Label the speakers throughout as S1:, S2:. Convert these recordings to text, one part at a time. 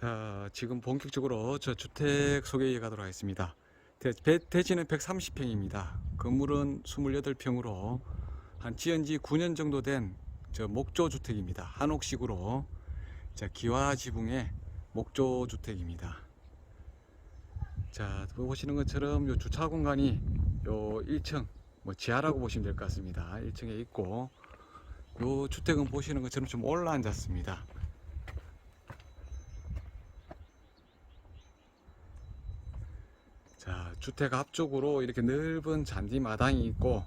S1: 자, 지금 본격적으로 저 주택 소개해 가도록 하겠습니다. 대, 배- 대지는 130평입니다. 건물은 28평으로 한 지은 지 9년 정도 된 저 목조 주택입니다. 한옥식으로 자, 기와 지붕의 목조 주택입니다. 자, 보시는 것처럼 요 주차 공간이 요 1층 뭐 지하라고 보시면 될 것 같습니다. 1층에 있고 요 주택은 보시는 것처럼 좀 올라앉았습니다. 자, 주택 앞쪽으로 이렇게 넓은 잔디 마당이 있고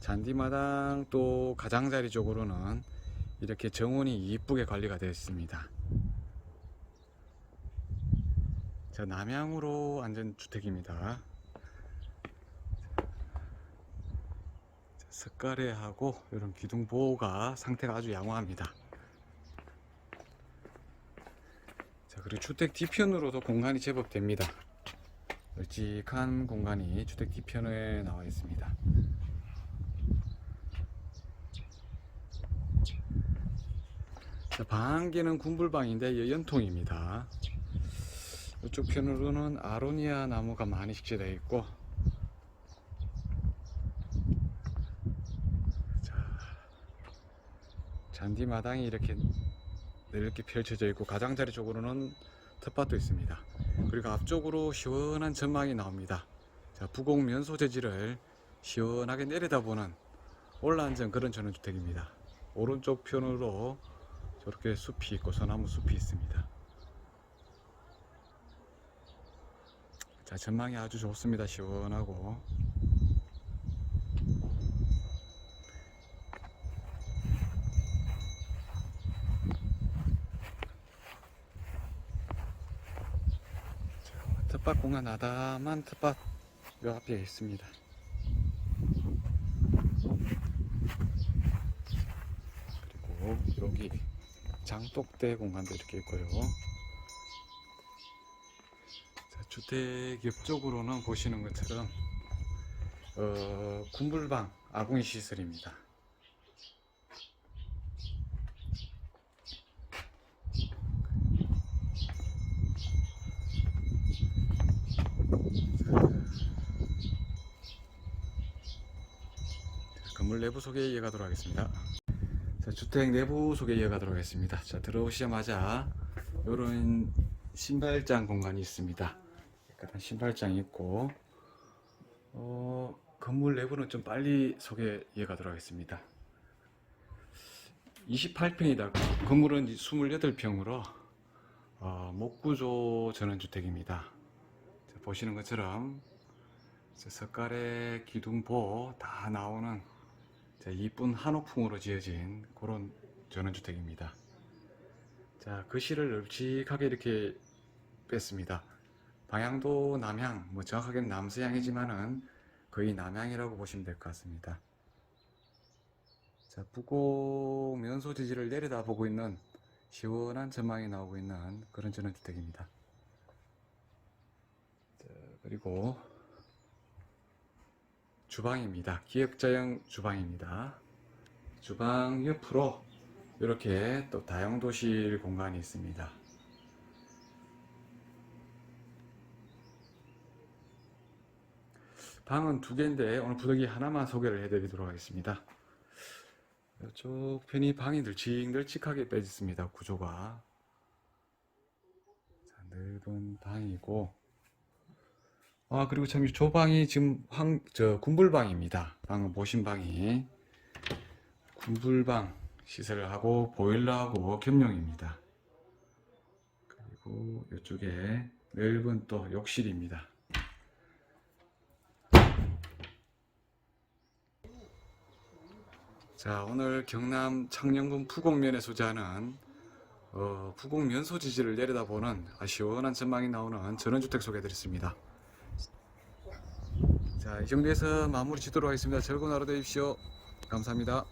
S1: 잔디 마당 또 가장자리 쪽으로는 이렇게 정원이 이쁘게 관리가 되어 있습니다. 자, 남향으로 앉은 주택입니다. 자, 석가래하고 이런 기둥 보호가 상태가 아주 양호합니다. 자, 그리고 주택 뒤편으로도 공간이 제법 됩니다. 널찍한 공간이 주택 뒤편에 나와 있습니다. 자, 방개는 군불방인데 연통입니다. 이쪽 편으로는 아로니아 나무가 많이 식재되어 있고 자, 잔디 마당이 이렇게 넓게 펼쳐져 있고 가장자리 쪽으로는 텃밭도 있습니다. 그리고 앞쪽으로 시원한 전망이 나옵니다. 자, 부곡 면 소 재질을 시원하게 내려다보는 올라앉은 그런 전원주택입니다. 오른쪽 편으로 저렇게 숲이 있고 소나무 숲이 있습니다. 자, 전망이 아주 좋습니다. 시원하고. 텃밭 공간 아담한 텃밭 요 앞에 있습니다. 그리고 여기 장독대 공간도 이렇게 있고요. 자, 주택 옆쪽으로는 보시는 것처럼 어, 군불방 아궁이 시설입니다. 건물 내부 소개 이어가도록 하겠습니다. 자, 주택 내부 소개 이어가도록 하겠습니다. 자, 들어오시자마자 이런 신발장 공간이 있습니다. 깨끗한 신발장이 있고, 어, 건물 내부는 좀 빨리 소개 이어가도록 하겠습니다. 28평이다. 건물은 28평으로 어, 목구조 전원주택입니다. 자, 보시는 것처럼 자, 석가래 기둥보 다 나오는 자, 이쁜 한옥풍으로 지어진 그런 전원주택입니다. 자, 거실을 널찍하게 이렇게 뺐습니다. 방향도 남향, 뭐 정확하게는 남서향이지만은 거의 남향이라고 보시면 될 것 같습니다. 자, 북고 면소 지지를 내려다 보고 있는 시원한 전망이 나오고 있는 그런 전원주택입니다. 자, 그리고 주방입니다. 기역자형 주방입니다. 주방 옆으로 이렇게 또 다용도실 공간이 있습니다. 방은 두 개인데 오늘 부득이 하나만 소개를 해드리도록 하겠습니다. 이쪽 편이 방이 널찍널찍하게 빼졌습니다. 구조가 자, 넓은 방이고 아 그리고 참이 조방이 지금 황 저 군불방입니다. 방은 보신 방이 군불방 시설을 하고 보일러하고 겸용입니다. 그리고 이쪽에 넓은 또 욕실입니다. 자 오늘 경남 창녕군 부곡면에 소재하는 어, 부곡 면 소 지지를 내려다보는 아, 시원한 전망이 나오는 전원주택 소개해드렸습니다. 자, 이 정도에서 마무리 짓도록 하겠습니다. 즐거운 하루 되십시오. 감사합니다.